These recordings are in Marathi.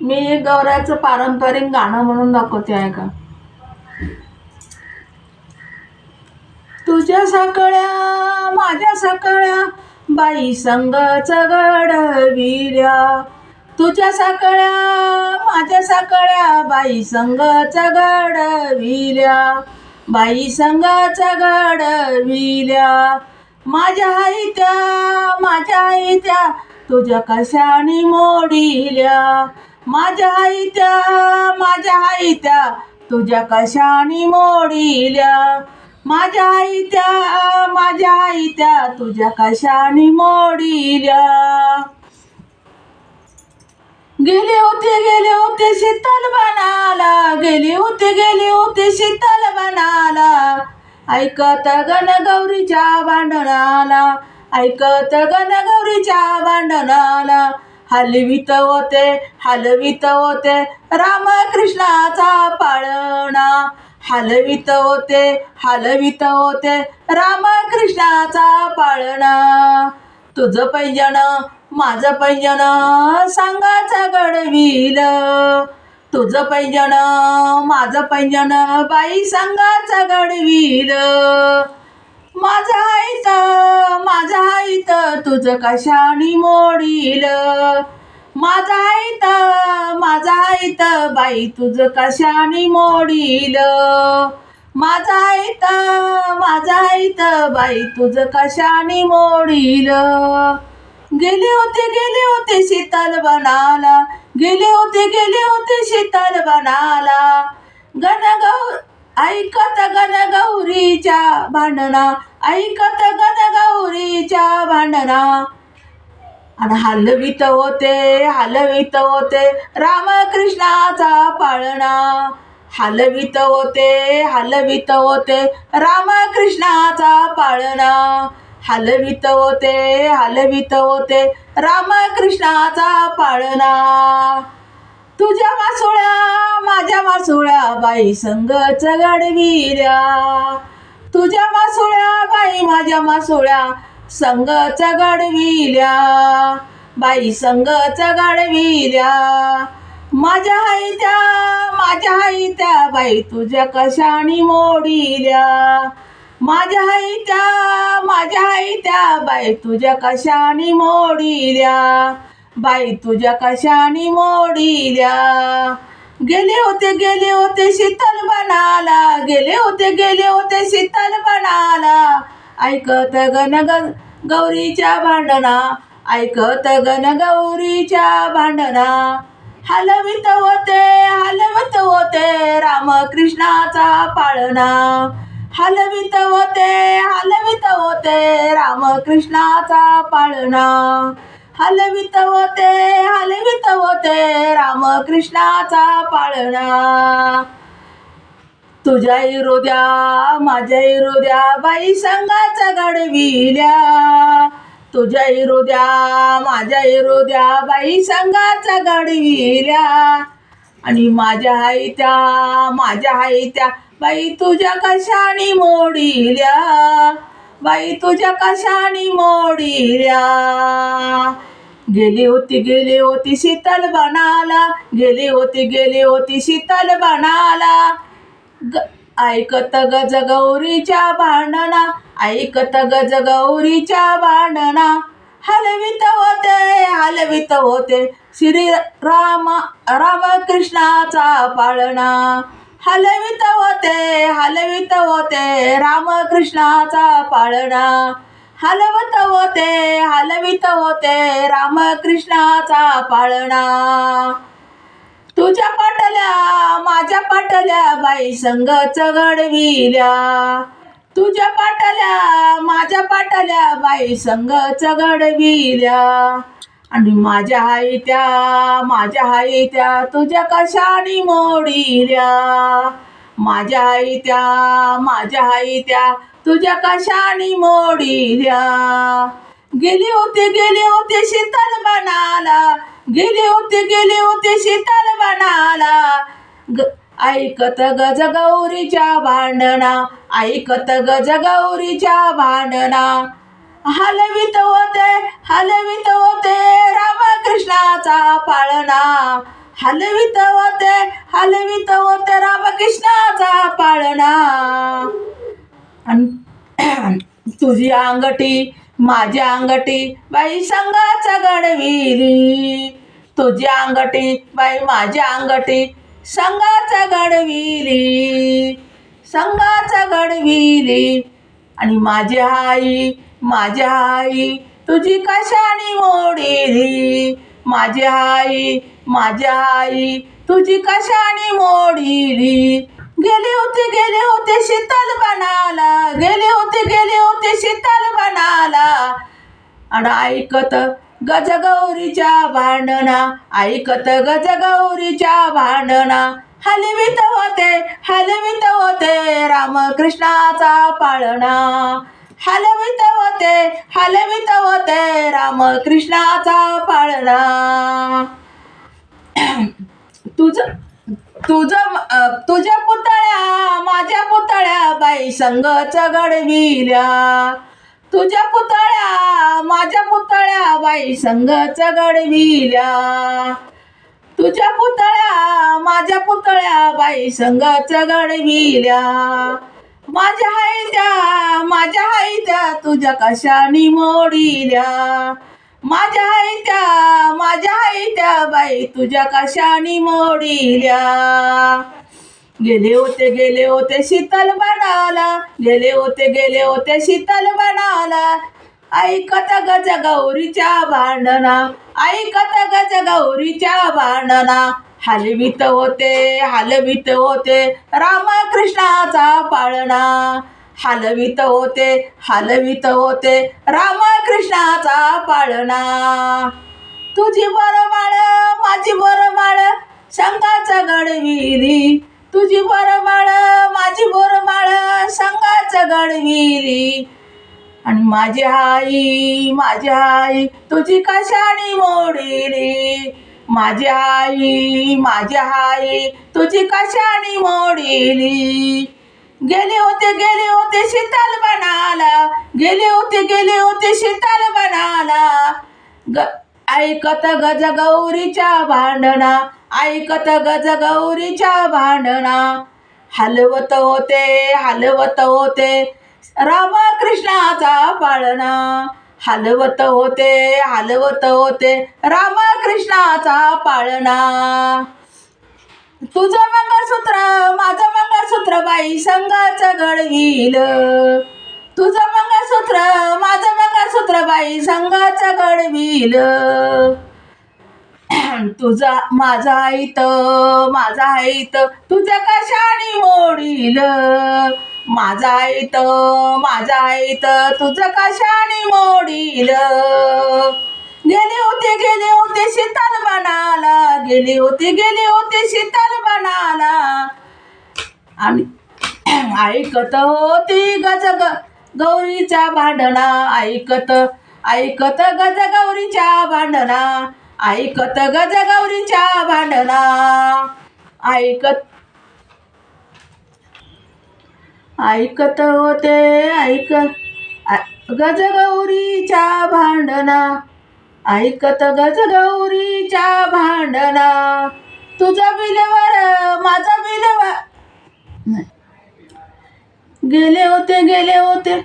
मी गौऱ्याचं पारंपरिक गाणं म्हणून दाखवते आहे का तुझ्या सकाळ्या माझ्या सकाळ्या बाई संगच घडविल्या. तुझ्या सकळ्या माझ्या सकळ्या बाई संगच घडविल्या. बाई संगच घडविल्या. माझ्या आईत्या माझ्या आईत्या तुझ्या कशाने मोडिल्या? माझ्या आईत्या माझ्या आईत्या तुझ्या कशाने मोडिल्या? माझ्या आईत्या माझ्या आईत्या तुझ्या कशाने मोडिल्या? गेले होते गेले होते शीतल बनाला गेले होते गेले होते शीतल बनाला. ऐकत गण गौरीच्या भांडणाला ऐकत गण गौरीच्या भांडणाला. हलवित होते हलवित होते रामकृष्णाचा पाळणा. हलवित होते हलवित होते रामकृष्णाचा पाळणा. तुझं पैंजण माझं पैंजण सांगाचं घडविल तुझं पैंजण माझं पैंजण बाई सांगाचं घडविल माझं आईत माझं आईत तुझं कशाने मोडील? माझं आईत माझं आईत बाई तुझं कशाने मोडील? माझं आईत माझं आईत बाई तुझं कशाने मोडील? गेले होते गेले होते शीतल बनाला. गेले होते गेले होते शीतल बनाला. गणगौ ऐकत गण गौरीच्या भांडणा ऐकत गण गौरीच्या भांडणा. आणि हलवीत होते हलवीत होते रामकृष्णाचा पाळणा. हलवीत होते हलवीत होते रामकृष्णाचा पाळणा. हलवीत होते हलवीत होते रामकृष्णाचा पाळणा. तुझ्या मासोळ्या माझ्या वासुळ्या बाई संग घडविल्या तुझ्या मासुळ्या बाई माझ्या मासुळ्या संग घडविल्या बाई संग घडविल्या माझ्या आईत्या माझ्या आईत्या बाई तुझ्या कशाने मोडिल्या. माझ्या आईत्या माझ्या आईत्या बाई तुझ्या कशाने मोडिल्या. बाई तुझ्या कशाने मोडिल्या. गेले होते गेले होते शीतल बनाला. गेले होते गेले होते शीतल बनाला. ऐकत गण ग गौरीच्या भांडणा. ऐकत गण गौरीच्या भांडणा. हलवित होते हलवित होते रामकृष्णाचा पाळणा. हलवित होते हलवित होते रामकृष्णाचा पाळणा. हलवित होते हलवित होते रामकृष्णाचा पाळणा. तुझ्या हिरोद्या माझ्या हिरोद्या बाई संघाचा घडविल्या. तुझ्या हिरोद्या माझ्या हिरोद्या बाई संघाचा घडविल्या. आणि माझ्या आईत्या माझ्या आईत्या बाई तुझ्या कशाने मोडिल्या? बाई तुझ्या कशाने मोडिल्या? गेली होती गेली होती शीतल बनाला. गेली होती गेली होती शीतल बनाला. ग ऐकत गज गौरीच्या भांडणा. ऐकत गज गौरीच्या भांडणा. हलवित होते हलवित होते श्री राम रामकृष्णाचा पाळणा. हलवित होते हलवित होते रामकृष्णाचा पाळणा. हलवत होते हलवित होते रामकृष्णाचा पाळणा. तुझ्या पाटल्या माझ्या पाटल्या बाई संग घडविल्या. तुझ्या पाटल्या माझ्या पाटल्या बाई संग घडविल्या. आणि माझ्या आईत्या माझ्या आईत्या तुझ्या कशाने मोडिल्या माझ्या आईत्या माझ्या आईत्या तुझ्या कशाने मोडिल्या गेले होते गेले होते शीतल बनाला. गेले होते गेले होते शीतल बनाला. ग ऐकत गज गौरीच्या भांडणा ऐकत गज गौरीच्या भांडणा. हलवित होते हलवित होते रामकृष्णाचा पाळणा. हलवित होते हलवित होते रामकृष्णाचा पाळणा. आणि तुझी अंगठी माझ्या अंगठी बाई संघाचा गडविली तुझी अंगठी बाई माझ्या अंगठी संघाचा गडविली संघाचा गडविली आणि माझी आई माझ्या आई तुझी कशाने मोडीली? माझी आई माझ्या आई तुझी कशाने मोडीली? गेले होते गेले होते शीतल बनाला. गेले होते गेले होते शीतल बनाला. आणि ऐकत गजगौरीच्या भांडणा ऐकत गजगौरीच्या भांडणा. हलवित होते हलवित होते रामकृष्णाचा पाळणा. हलवित होते हलवित होते रामकृष्णाचा पाळणा. तुझं तुझं तुझ्या पुतळ्या माझ्या पुतळ्या बाई संगच घडविल्या तुझ्या पुतळ्या माझ्या पुतळ्या बाई संगच घडविल्या तुझ्या पुतळ्या माझ्या पुतळ्या बाई संगच घडविल्या माझ्या हायत्या माझ्या हायत्या तुझ्या कशानी मोडिल्या माझ्या आयत्या माझ्या हायत्या बाई तुझ्या कशानी मोडिल्या गेले होते गेले होते शीतल बनाला गेले होते गेले होते शीतल बनाला. ऐकत गज गौरीच्या भांडणा ऐकत गज गौरीच्या भांडणा. हलवित होते हलवित होते रामकृष्णाचा पाळणा. हलवित होते हलवित होते रामकृष्णाचा पाळणा. तुझी बरमाळ माझी बरमाळ संघाचा गडविली. तुझी बरमाळ माझी बरमाळ संघाचा गडविली. आणि माझी आई माझी आई तुझी कशाने मोडिली? माझी आई माझी आई तुझी कशाने मोडिली? गेले होते गेले होते शीतल बनाला गेले होते गेले होते शीतल बनाला ग ऐकत गज गौरीच्या भांडणा ऐकत गज गौरीच्या भांडणा. हलवत होते हलवत होते रामकृष्णाचा पाळणा. हलवत होते हलवत होते. रामकृष्णाचा पाळणा. तुझं मंगळसूत्र माझं मंगळसूत्र बाई संघाचं घडविल. तुझं मंगळसूत्र माझं मंगळसूत्र बाई संघाच घडविल. तुझा माझा आईत माझा आईत तुझ्या कशाने मोडील? माझा आईत माझा आईत तुझं कशाने मोडील? गेले होते गेले होते शीतल बनाला गेले होते गेले होते शीतल बनाला. आणि ऐकत होती गज ग गौरीच्या भांडणा ऐकत ऐकत गज गौरीच्या भांडणा. ऐकत गज गौरींच्या भांडणा. ऐकत ऐकत होते ऐक गज गौरीच्या भांडणा. ऐकत गजगौरीच्या भांडणा. तुझा बिलवर माझा बिलवर गेले होते गेले होते.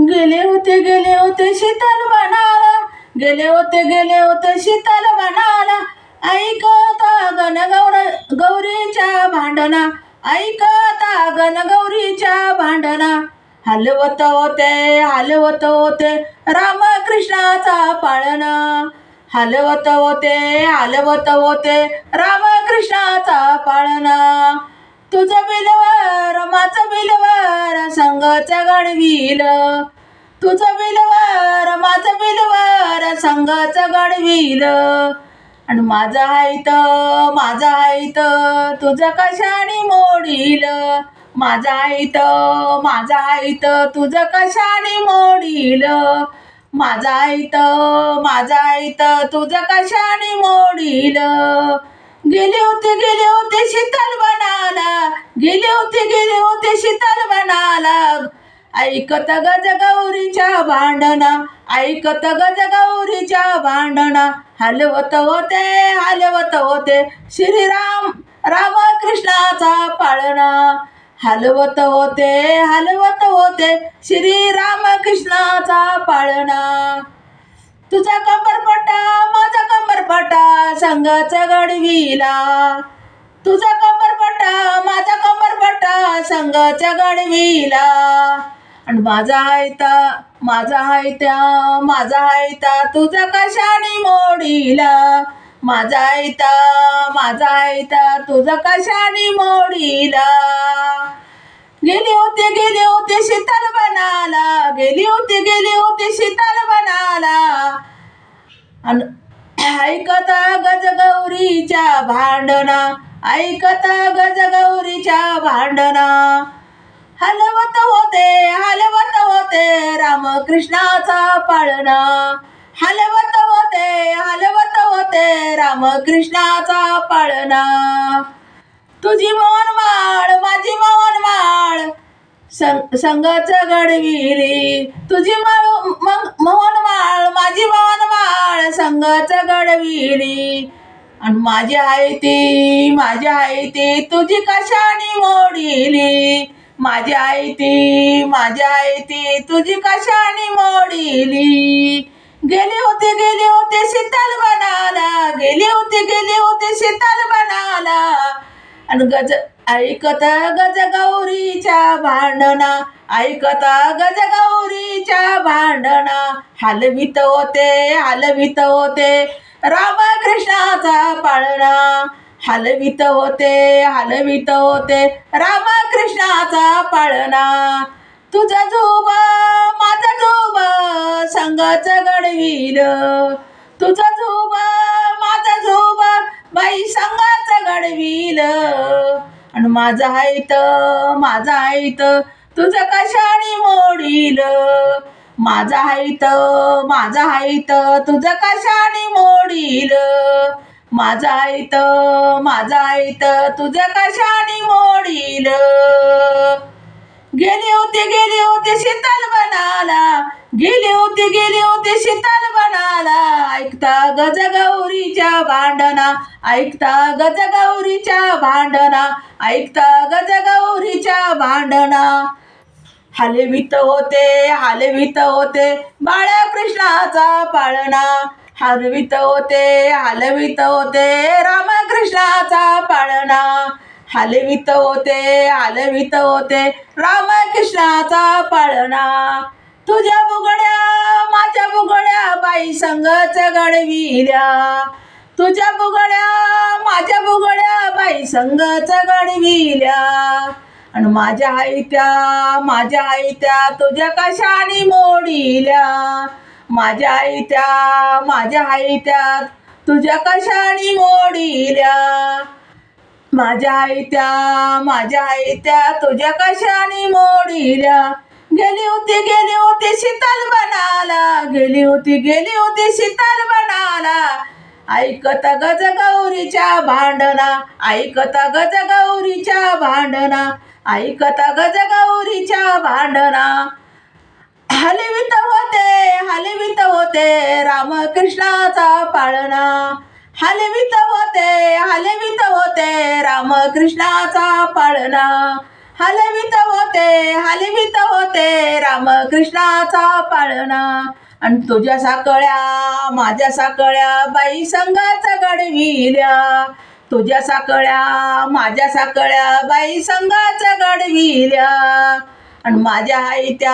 गेले होते गेले होते शीतल बनाला. गेले होते गेले होते शीतल बनाला. ऐकता गण गौर गौरीच्या भांडणा. ऐकता गण गौरीच्या भांडणा. हलवत होते हलवत होते रामकृष्णाचा पाळणा. हलवत होते हलवत होते रामकृष्णाचा पाळणा. तुझं बिलवर माझं बिलवर संघच घडविल तुझं बिलवर माझं बिलवर संघच घडविल आणि माझं हायत माझं हायत तुझं कशाने मोडील? माझं हायत माझं हायत तुझं कशाने मोडील? माझं आईत माझं आईत तुझं कशाने मोडील? गेले होते गेले होते शीतल बनाला गेले होते गेले होते शीतल बनाला ऐकत गज गौरीच्या भांडणा ऐकत गज गौरीच्या भांडणा. हलवत होते हलवत होते श्रीराम रामकृष्णाचा पाळणा. हलवत होते हलवत होते श्री रामकृष्णाचा पाळणा. तुझा कंबरपटा माझा कंबरपटा संघाचा गडविला. तुझा कंबरपटा माझा कंबरपटा संघाच्या गडविला. आणि माझा हायता माझा हायत्या माझा हायता तुझा कशाने मोडीला. माझा आयता माझा आयता तुझा कशाने मोडीला. गेले होते गेले होते शीतल बनाला गेली होते गेले होते शीतल बनाला अन गज गजगौरीच्या भांडणा ऐकत गजगौरीच्या भांडणा. हलवत होते हलवत होते रामकृष्णाचा पाळणा. हलवत होते हलवत होते रामकृष्णाचा पाळणा. तुझी मोहनमाळ माझी मोहनमाळ संग संघाच घडविली तुझी माळ मग मोहनमाळ माझी मोहनमाळ संगच घडविली आणि माझी आहे ती माझी आहे ती तुझी कशाने मोडिली? माझी आहे ती माझी आहे ती तुझी कशाने मोडिली? गेले होते गेले होते शीतल बनाला गेले होते गेले होते शीतल बनाला आणि गज ऐकता गज गौरीच्या भांडणा ऐकता गज गौरीच्या भांडणा. हलवित होते हलवित होते रामकृष्णाचा पाळणा. हलवित होते हलवित होते रामकृष्णाचा पाळणा. तुझा झोबा माझा झोबा संघाचं घडविल. तुझा झोबा बाई संगाच घडविल आणि माझा हायत माझा हायत तुझं कशाने मोडील? माझा हायत माझा हायत तुझं कशाने मोडील? माझा हायत माझा हायत तुझं कशाने मोडील? गेले होते गेले होते शीतल बनाला. गेले होते गेले होते शीतल बनाला. ऐकता गज गौरीच्या भांडणा ऐकता गज गौरीच्या भांडणा ऐकता गज गौरीच्या भांडणा हलवित होते हलवित होते बाळ्या कृष्णाचा पाळणा हलवित होते हलवित होते रामकृष्णाचा पाळणा. हलवित होते हलवित होते. रामकृष्णाचा पाळणा. तुझ्या बुगड्या माझ्या बुगड्या बाई संगच घडविल्या. तुझ्या बुगड्या माझ्या बुगड्या बाई संगच घडविल्या. आणि माझ्या आईत्या माझ्या आईत्या तुझ्या कशाने मोडील्या? माझ्या आईत्या माझ्या आईत्या तुझ्या कशाने मोडील्या? माझ्या आयत्या माझ्या आयत्या तुझ्या कशाने मोडील्या? गेली होती गेली होती शीतल बनाला गेली होती गेली होती शीतल बनाला ऐकत गज गौरीच्या भांडणा ऐकत गज गौरीच्या भांडणा ऐकत गज गौरीच्या भांडणा. हलवित होते हलवित होते रामकृष्णाचा पाळणा. हलवित हलवित होते रामकृष्णाचा पाळणा. हलवित होते हलवित होते रामकृष्णाचा पाळणा. आणि तुझ्या साकळ्या माझ्या साकळ्या बाई संघाच घडविल्या. तुझ्या साकळ्या माझ्या साकळ्या बाई संघाच घडविल्या. आणि माझ्या आईत्या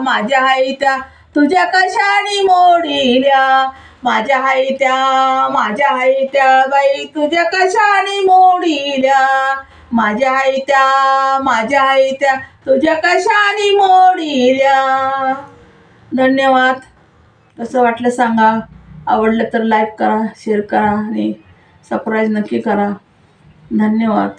माझ्या आईत्या तुझ्या कशाने मोडील्या? माझ्या आईत्या माझ्या हायत्या बाई तुझ्या कशाने मोडील्या? माझ्या हायत्या माझ्या आईत्या तुझ्या कशाने मोडील्या? धन्यवाद. कसं वाटलं सांगा? आवडलं तर लाईक करा शेअर करा आणि सबस्क्राईब नक्की करा. धन्यवाद.